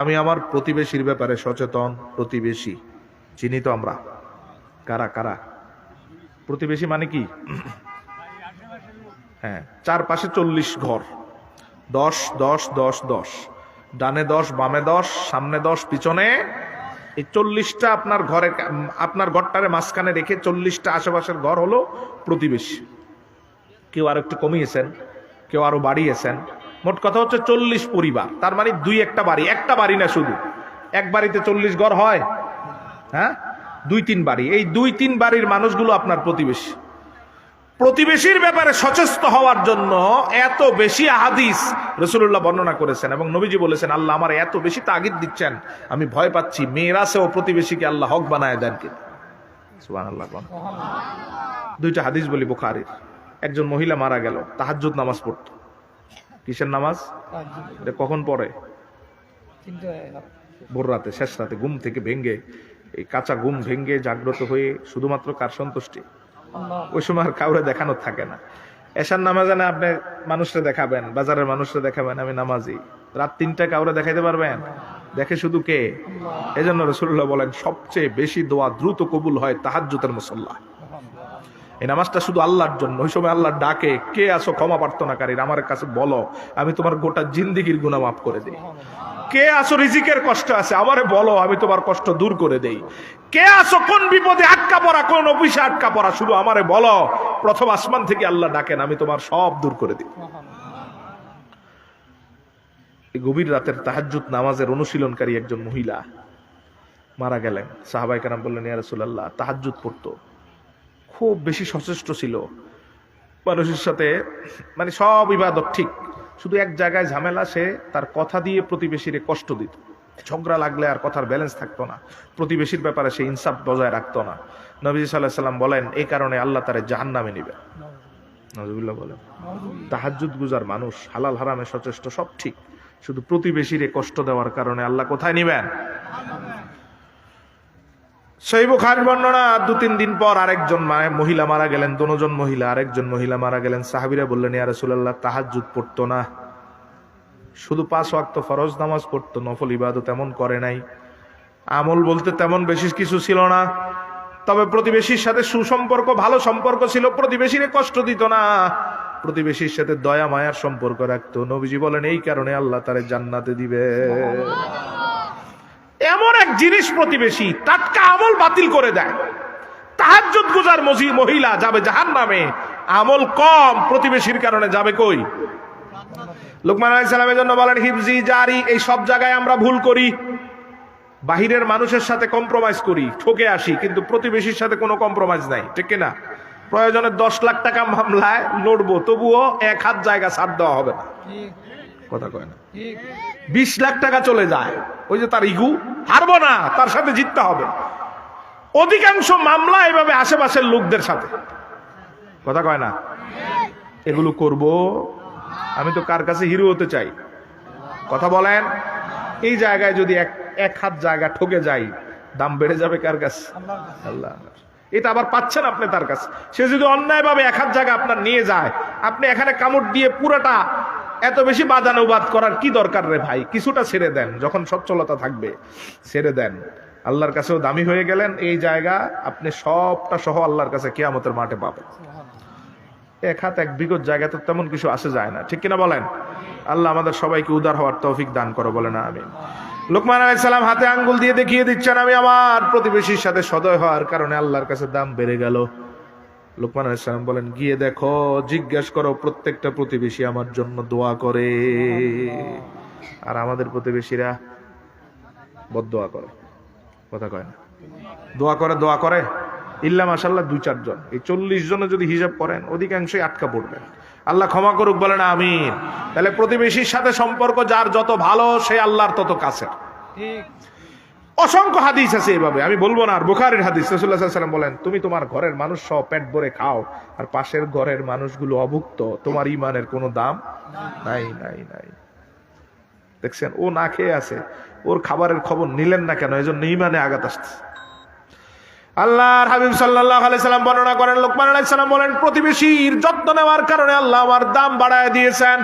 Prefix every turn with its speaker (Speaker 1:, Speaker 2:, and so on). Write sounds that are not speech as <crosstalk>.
Speaker 1: আমি আমার প্রতিবেশীর ব্যাপারে সচেতন প্রতিবেশী চিনি তো আমরা। কারা কারা? প্রতিবেশী মানে কি? <clears throat> হ্যাঁ চারপাশে চল্লিশ ঘর। দশ দশ দশ দশ। ডানে দশ, বামে দশ, সামনে দশ, পিছনে। এই চল্লিশটা আপনার ঘরে আপনার ঘরটারে মাঝখানে রেখে চল্লিশটা আশেপাশের ঘর হলো প্রতিবেশী। কেউ আর একটু কমিয়েছেন, কেউ আরও বাড়িয়েছেন। মোট কথা হচ্ছে চল্লিশ পরিবার। তার মানে দুই একটা বাড়ি। একটা বাড়ি না শুধু। এক বাড়িতে চল্লিশ ঘর হয়। হ্যাঁ? দুই তিন বাড়ি। এই দুই তিন বাড়ির মানুষগুলো আপনার প্রতিবেশী। প্রতিবেশীর ব্যাপারে সচেষ্ট হওয়ার জন্য এত বেশি আহাদিস রসুল্লাহ বর্ণনা করেছেন এবং নবীজি বলেছেন, আল্লাহ আমার এত বেশি তাগিদ দিচ্ছেন, আমি ভয় পাচ্ছি। মেয়েরা সেও প্রতিবেশীকে আল্লাহ হক বানায় দেন কি? দুইটা হাদিস বলি বুখারির। একজন মহিলা মারা গেল, তাহাজ্জুদ নামাজ পড়তো। কিসের নামাজ? এটা কখন পড়ে? ভোর রাতে শেষ রাতে ঘুম থেকে ভেঙ্গে এই কাঁচা ঘুম ভেঙ্গে জাগ্রত হয়ে শুধুমাত্র কার সন্তুষ্টি? ওই সময় আর কাউরে দেখানো থাকে না। এশার নামাজে না আপনি মানুষরা দেখাবেন বাজারের মানুষরা দেখাবেন আমি নামাজি। রাত তিনটা কাউরে দেখাইতে পারবেন? দেখে শুধু কে? এজন্য রসুল্লাহ বলেন সবচেয়ে বেশি দোয়া দ্রুত কবুল হয় তাহাজ্জুতের মুসল্লা। এই নামাজটা শুধু আল্লাহর জন্য। ওই সময় আল্লাহ ডাকে, কে আসো ক্ষমা প্রার্থনাকারীর আমার কাছে বলো, আমি তোমার গোটা জিন্দিগির গুণা মাফ করে দিই। কে আসো রিজিকের কষ্ট আছে? আমারে বলো, আমি তোমার কষ্ট দূর করে দেই। কে আসো কোন বিপদে আটকা পড়া, কোন অফিসে আটকা পড়া? শুধু আমারে বলো, প্রথম আসমান থেকে আল্লাহ ডাকেন, আমি তোমার সব দূর করে দিই। গভীর রাতের তাহাজ্জুদ নামাজের অনুশীলনকারী একজন মহিলা মারা গেলেন। সাহাবাই কারাম বললেন, ইয়া রাসূলুল্লাহ, তাহাজ্জুদ পড়তো। খুব বেশি সচেষ্ট ছিল। মানুষের সাথে মানে সব ইবাদত ঠিক, শুধু এক জায়গায় ঝামেলা, সে তার কথা দিয়ে প্রতিবেশীরে কষ্ট দিত। ঝগড়া লাগলে আর কথার ব্যালেন্স থাকতো না। প্রতিবেশীর ব্যাপারে সে ইনসাফ বজায় রাখতো না। নবী সাল্লাহ সাল্লাম বলেন, এই কারণে আল্লাহ তারে জাহান নামে নিবে নজরুল্লাহ বলেন তাহাজুদ গুজার মানুষ, হালাল হারামে সচেষ্ট সব ঠিক। শুধু প্রতিবেশীরে কষ্ট দেওয়ার কারণে আল্লাহ কোথায় নিবেন? সেই বুখারির বর্ণনা, দু, তিন দিন পর আরেকজন মানে মহিলা মারা গেলেন দুজন মহিলা, আরেকজন মহিলা মারা গেলেন। সাহাবিরা বললেন, ইয়া রাসূলুল্লাহ, তাহাজ্জুদ পড়তো না। শুধু পাঁচ ওয়াক্ত ফরজ নামাজ পড়তো, নফল ইবাদত তেমন করে নাই। আমল বলতে তেমন বেশি কিছু ছিল না। তবে প্রতিবেশীর সাথে সুসম্পর্ক, ভালো সম্পর্ক ছিল প্রতিবেশীরে কষ্ট দিত না। প্রতিবেশীর সাথে দয়া, মায়ার সম্পর্ক রাখতো। নবীজি বলেন, এই কারণে আল্লাহ তারে জান্নাতে দিবে। এমন এক জিনিস প্রতিবেশী টাটকা আমল বাতিল করে দেয়। তাহাজ্জুদ গুজার মজি মহিলা যাবে জাহান নামে আমল কম প্রতিবেশীর কারণে যাবে কই? লোকমান আলাইহিস সালামের জন্য বলেন হিফজি জারি এই সব জায়গায় আমরা ভুল করি। বাহিরের মানুষের সাথে কম্প্রোমাইজ করি ঠকে আসি কিন্তু প্রতিবেশীর সাথে কোনো কম্প্রোমাইজ নাই ঠিক কি না প্রয়োজনে দশ লাখ টাকা মামলায় লড়বো তবুও এক হাত জায়গা ছাড় দেওয়া হবে না। কথা কয় না। বিশ লাখ টাকা চলে যায় ওই যে তার ইগু হারবো না, তার সাথে জিততে হবে। অধিকাংশ মামলা এভাবে আশেপাশের লোকদের সাথে। কথা কয় না? এগুলো করব। আমি তো কার কাছে হিরো হতে চাই? কথা বলেন। এই জায়গায় যদি এক এক হাত জায়গা ঠকে যাই, দাম বেড়ে যাবে কার
Speaker 2: কাছে?
Speaker 1: আল্লাহ। এটা আবার পাচ্ছেন আপনি তার কাছে। সে যদি অন্যায়ভাবে এক হাত জায়গা আপনার নিয়ে যায়, আপনি এখানে কামড় দিয়ে পুরোটা এত বেশি বাদানুবাদ করার কি দরকার রে ভাই? কিছুটা ছেড়ে দেন, যখন সচ্ছলতা থাকবে, ছেড়ে দেন। আল্লাহর কাছেও দামি হয়ে গেলেন, এই জায়গা আপনি সবটা সহ আল্লাহর কাছে কেয়ামতের মাঠে পাবেন। এক হাত, এক বিগত জায়গা তো তেমন কিছু আসে যায় না। ঠিক কিনা বলেন? আল্লাহ আমাদের সবাইকে উদার হওয়ার তৌফিক দান করো বলে না আমি লোকমান আলাইসালাম হাতে আঙ্গুল দিয়ে দেখিয়ে দিচ্ছেন, আমি আমার প্রতিবেশীর সাথে সদয় হওয়ার কারণে আল্লাহর কাছে দাম বেড়ে গেল। লোকমান আলাইসালাম বলেন, গিয়ে দেখো, জিজ্ঞেস করো, প্রত্যেকটা প্রতিবেশী আমার জন্য দোয়া করে। আর আমাদের প্রতিবেশীরা বদোয়া করে। কথা কয় না। দোয়া করে দোয়া করে। ইল্লা মাসাল্লাহ দুই চারজন এই চল্লিশ জনে যদি হিসাব করেন, অধিকাংশই আটকা পড়বেন আল্লাহ ক্ষমা করুক, বলেন আমিন। তাহলে প্রতিবেশীর সাথে সম্পর্ক যার যত ভালো, সে আল্লাহর তত কাছে
Speaker 2: ঠিক।
Speaker 1: অসংখ্য হাদিস আছে এভাবে। আমি বলব না, আর বুখারের হাদিস রসুল্লাহ সাল্লাম বলেন, তুমি তোমার ঘরের মানুষ সহ পেট ভরে খাও, আর পাশের ঘরের মানুষগুলো অভুক্ত, তোমার ইমানের কোনো দাম নাই নাই নাই। দেখছেন, ও না খেয়ে আছে, ওর খাবারের খবর নিলেন না কেন? এজন্য ইমানে আঘাত আসছে। আল্লাহর হাবিব সাল্লাল্লাহু আলাইহি সাল্লাম বর্ণনা করেন, লোকমান আলাইহিস সালাম বলেন, প্রতিবেশীর যত্ন নেওয়ার কারণে আল্লাহ আমার দাম বাড়ায় দিয়েছেন।